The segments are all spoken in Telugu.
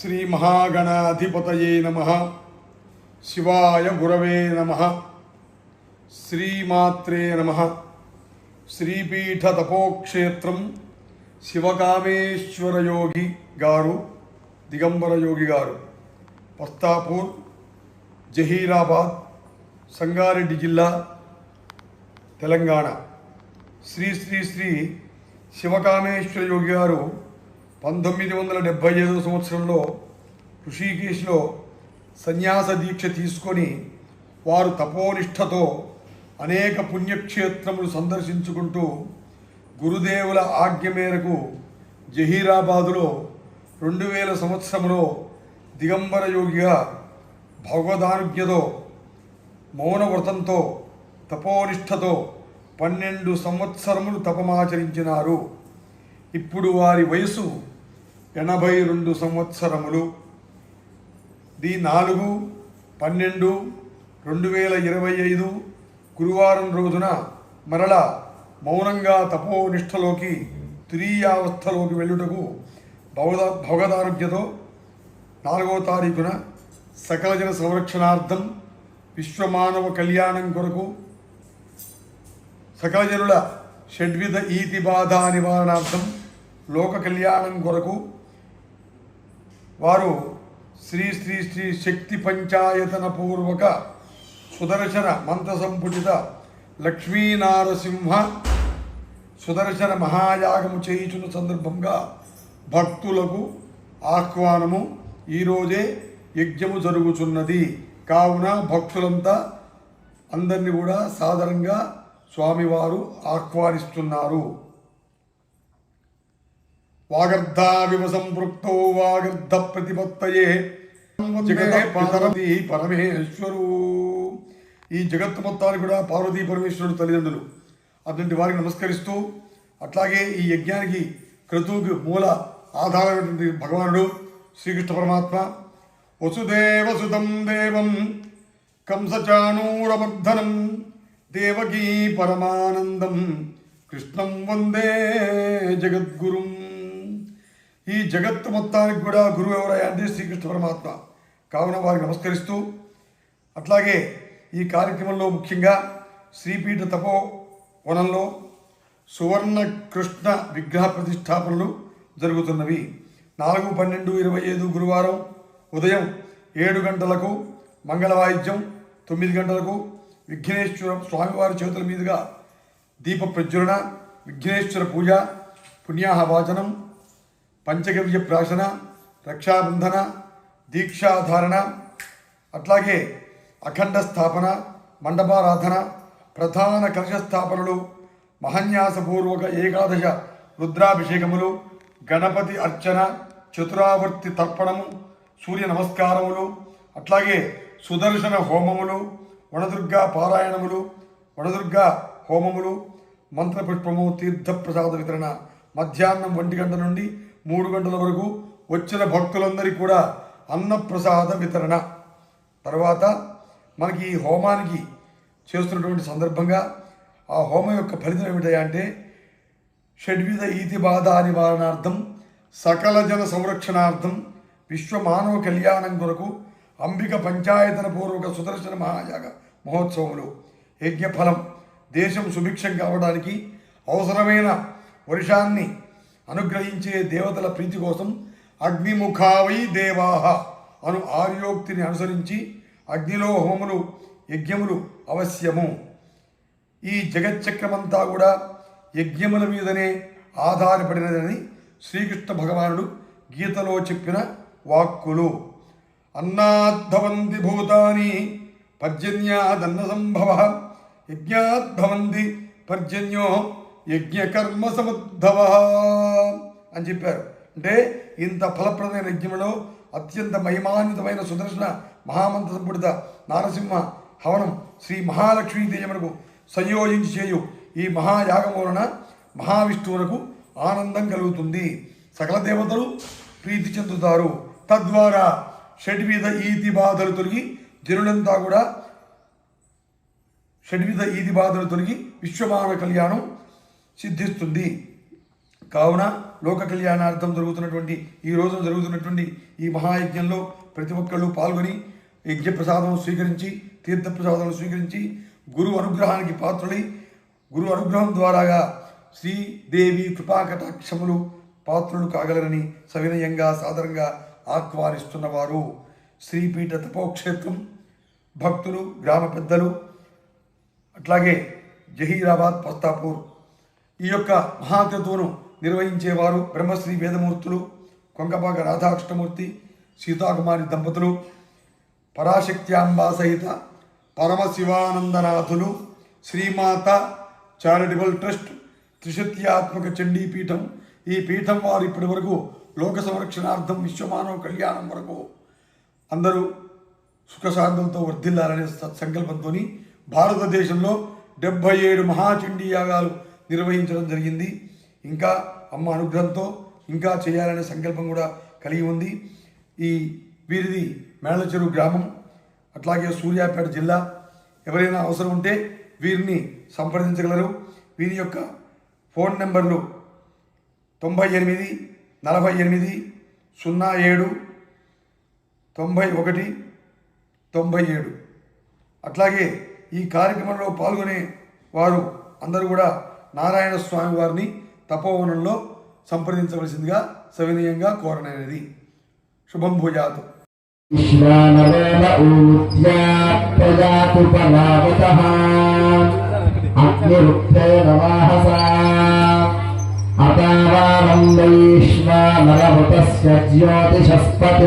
శ్రీ మహాగణాధిపతయే నమ. శివాయ గురవే నమ. శ్రీమాత్రే నమ. శ్రీపీఠ తపోక్షేత్రం శివకామేశ్వర యోగి గారు దిగంబర యోగి గారు పస్తాపూర్ జహీరాబాద్ సంగారెడ్డి జిల్లా తెలంగాణ. శ్రీ శ్రీ శ్రీ శివకామేశ్వర యోగి గారు పంతొమ్మిది వందల డెబ్భై ఐదవ సంవత్సరంలో ఋషికేశ్లో సన్యాస దీక్ష తీసుకొని వారు తపోనిష్టతో అనేక పుణ్యక్షేత్రములు సందర్శించుకుంటూ గురుదేవుల ఆజ్ఞ మేరకు జహీరాబాదులో రెండు వేల సంవత్సరంలో దిగంబర యోగిగా భగవదానుజ్ఞతో మౌనవ్రతంతో తపోనిష్టతో పన్నెండు సంవత్సరములు తపమాచరించినారు. ఇప్పుడు వారి వయసు ఎనభై రెండు సంవత్సరములు. ది నాలుగు పన్నెండు రెండు వేల ఇరవై ఐదు గురువారం రోజున మరల మౌనంగా తపోనిష్టలోకి తురీయావస్థలోకి వెళ్ళుటకు భవద భగవదారోగ్యతో నాలుగో తారీఖున సకల జన సంరక్షణార్థం విశ్వమానవ కళ్యాణం కొరకు సకల జనుల షడ్విధ ఈతి బాధ నివారణార్థం లోక కళ్యాణం కొరకు వారు శ్రీ శ్రీ శ్రీ శక్తి పంచాయతన పూర్వక సుదర్శన మంత్రసంపుటిత లక్ష్మీనారసింహ సుదర్శన మహాయాగము చేయుచున్న సందర్భంగా భక్తులకు ఆహ్వానము ఈరోజే యజ్ఞము జరుగుతున్నది కావున భక్తులంతా అందరినీ కూడా సాధారణంగా స్వామివారు ఆహ్వానిస్తున్నారు. వాగర్ధావివ సంపృక్తో వాగర్ధ ప్రతిపత్తయే జగత్పతి పరమేశ్వరు. ఈ జగత్తు మొత్తానికి కూడా పార్వతీ పరమేశ్వరుడు తల్లిదండ్రులు అటువంటి వారికి నమస్కరిస్తూ అట్లాగే ఈ యజ్ఞానికి క్రతువుకి మూల ఆధారమైనటువంటి భగవానుడు శ్రీకృష్ణ పరమాత్మ. వసుదేవసుతం దేవం కంసచాణూరమర్ధనం దేవకీ పరమానందం. కృష్ణం వందే జగద్గురుం. ఈ జగత్తు మొత్తానికి కూడా గురువు ఎవరయ్యా అంటే శ్రీకృష్ణ పరమాత్మ. కావున వారికి నమస్కరిస్తూ అట్లాగే ఈ కార్యక్రమంలో ముఖ్యంగా శ్రీపీఠ తపో వనంలో సువర్ణ కృష్ణ విగ్రహ ప్రతిష్టాపనలు జరుగుతున్నవి. నాలుగు పన్నెండు ఇరవై ఐదు గురువారం ఉదయం ఏడు గంటలకు మంగళవాయిద్యం తొమ్మిది గంటలకు విఘ్నేశ్వర స్వామివారి చేతుల మీదుగా దీప ప్రజ్వలన విఘ్నేశ్వర పూజ పుణ్యాహవాచనం పంచగవ్య ప్రాశన రక్షాబంధన దీక్షాధారణ అట్లాగే అఖండ స్థాపన మండపారాధన ప్రధాన కలశస్థాపనలు మహన్యాసపూర్వక ఏకాదశ రుద్రాభిషేకములు గణపతి అర్చన చతురావర్తి తర్పణము సూర్య నమస్కారములు అట్లాగే సుదర్శన హోమములు వనదుర్గా పారాయణములు వనదుర్గ హోమములు మంత్రపుష్పము తీర్థప్రసాద వితరణ మధ్యాహ్నం ఒంటి గంట నుండి మూడు గంటల వరకు వచ్చిన భక్తులందరికీ కూడా అన్నప్రసాద వితరణ. తర్వాత మనకి ఈ హోమానికి చేస్తున్నటువంటి సందర్భంగా ఆ హోమం యొక్క ఫలితం ఏమిటంటే అంటే షడ్విధ ఈతి బాధ నివారణార్థం సకల జన సంరక్షణార్థం విశ్వ మానవ కళ్యాణం కొరకు అంబిక పంచాయతన పూర్వక సుదర్శన మహాయాగ మహోత్సవములు యజ్ఞఫలం దేశం సుభిక్షం కావడానికి అవసరమైన వర్షాన్ని అనుగ్రహించే దేవతల ప్రీతి కోసం అగ్నిముఖావై దేవాహ అను ఆర్యోక్తిని అనుసరించి అగ్నిలో హోములు యజ్ఞములు అవశ్యము. ఈ జగచ్చక్రమంతా కూడా యజ్ఞముల మీదనే ఆధారపడినదని శ్రీకృష్ణ భగవానుడు గీతలో చెప్పిన వాక్కులు. అన్నాద్భవంతి భూతాని పర్జన్యాదన్న సంభవ యజ్ఞాద్భవంతి పర్జన్యో యజ్ఞకర్మ సముద్భవ అని చెప్పారు. అంటే ఇంత ఫలప్రదమైన యజ్ఞంలో అత్యంత మహిమాన్వితమైన సుదర్శన మహామంత్ర సంపుడిత నారసింహ హవనం శ్రీ మహాలక్ష్మీ దేవునకు సంయోజించి చేయు ఈ మహాయాగం వలన మహావిష్ణువునకు ఆనందం కలుగుతుంది. సకల దేవతలు ప్రీతి చెందుతారు. తద్వారా షడ్విధ ఈతి బాధలు తొలగి జనులంతా కూడా షడ్విధ ఈతి బాధలు తొలగి విశ్వమాన కళ్యాణం సిద్ధిస్తుంది. కావున లోక కళ్యాణార్థం జరుగుతున్నటువంటి ఈ రోజు జరుగుతున్నటువంటి ఈ మహాయజ్ఞంలో ప్రతి ఒక్కళ్ళు పాల్గొని యజ్ఞ ప్రసాదం స్వీకరించి తీర్థ ప్రసాదం స్వీకరించి గురు అనుగ్రహానికి పాత్రులై గురు అనుగ్రహం ద్వారాగా శ్రీదేవి కృపాకటాక్షములు పాత్రులు కాగలరని సవినయంగా సాదరంగా ఆహ్వానిస్తున్నవారు శ్రీపీఠ తపోక్షేత్రం భక్తులు గ్రామ పెద్దలు అట్లాగే జహీరాబాద్ పస్తాపూర్ ఈ యొక్క మహాతత్వను నిర్వహించేవారు బ్రహ్మశ్రీ వేదమూర్తులు కొంకపాక రాధాకృష్ణమూర్తి సీతాకుమారి దంపతులు పరాశక్త్యాంబా సహిత పరమశివానందనాథులు శ్రీమాత చారిటబుల్ ట్రస్ట్ త్రిశత్యాత్మక చండీపీఠం. ఈ పీఠం వారు ఇప్పటి వరకు లోక సంరక్షణార్థం విశ్వమానవ కళ్యాణం వరకు అందరూ సుఖశాంతులతో వర్ధిల్లాలనే సత్సంకల్పంతో భారతదేశంలో డెబ్భై ఏడు మహాచండీ యాగాలు నిర్వహించడం జరిగింది. ఇంకా అమ్మ అనుగ్రహంతో ఇంకా చేయాలనే సంకల్పం కూడా కలిగి ఉంది. ఈ వీరిది మేళచెరు గ్రామం అట్లాగే సూర్యాపేట జిల్లా. ఎవరైనా అవసరం ఉంటే వీరిని సంప్రదించగలరు. వీరి యొక్క ఫోన్ నెంబర్లు తొంభై ఎనిమిది నలభై ఎనిమిది సున్నా ఏడు తొంభై ఒకటి తొంభై ఏడు. అట్లాగే ఈ కార్యక్రమంలో పాల్గొనే వారు అందరూ కూడా నారాయణ స్వామి వారిని తపోవనంలో సంప్రదించవలసిందిగా సవినయంగా కోరనైనది. శుభం భూజాతు. జ్యోతిషస్పతి.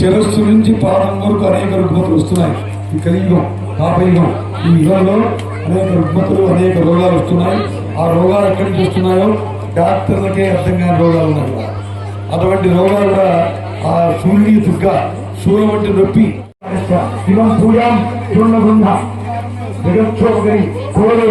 శిరస్సు నుంచి పాదం వరకు అనేక రుగ్మతులు వస్తున్నాయి. ఈ కలియుగం పాపయుగం ఈ యుగంలో అనేక రుగ్మతులు అనేక రోగాలు వస్తున్నాయి. ఆ రోగాలు ఎక్కడి నుంచి వస్తున్నాయో డాక్టర్లకే అర్థం కాని రోగాలు ఉన్నాయి. అటువంటి రోగాలు కూడా ఆ సూర్యుని దుర్గ సూర్య వంటి నొప్పి. శివం పూజాం పూర్ణబృంద జగక్షోభకరి కోరే.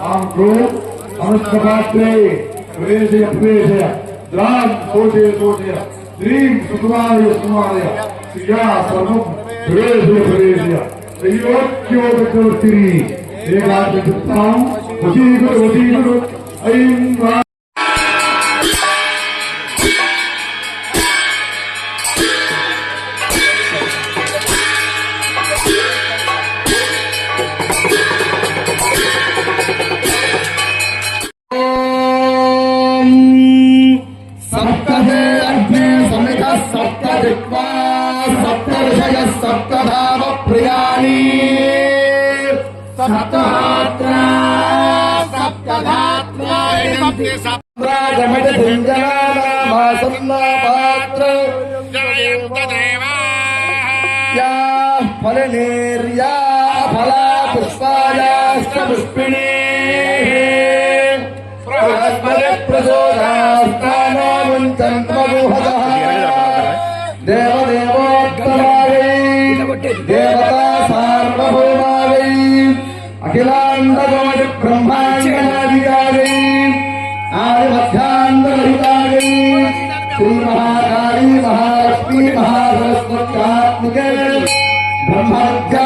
ಹಾಗೂ ಅನುಷ್ಠ ಪಾತ್ರೆ ಪ್ರವೇಶಯ ಪ್ರವೇಶಯ ದ್ರಾಂ ಸೋಚಯ ಸೋಚಯ ಶ್ರೀಂ ಸುಕುಮಾರಯ ಸುಕುಮಾರಯ ಶ್ರಿಯಾ ಸರ್ವಂ ಪ್ರವೇಶಯ ಪ್ರವೇಶಯ ತ್ರೈಲೋಕ್ಯೋಪಕರ್ತಿನಿ ಏಕಾಗ್ರಚಿತ್ತಾಂ ವಶೀಕರ ವಶೀಕರ ಐಂ सप्तधात्रा सप्तधात्रा सप्तधात्राजमजभुञ्जनामासन्नापात्र याः फलनेर्या फला पुष्पायाश्च पुष्पिणे प्रहस्पदप्रचोद ब्रह्मज्ञान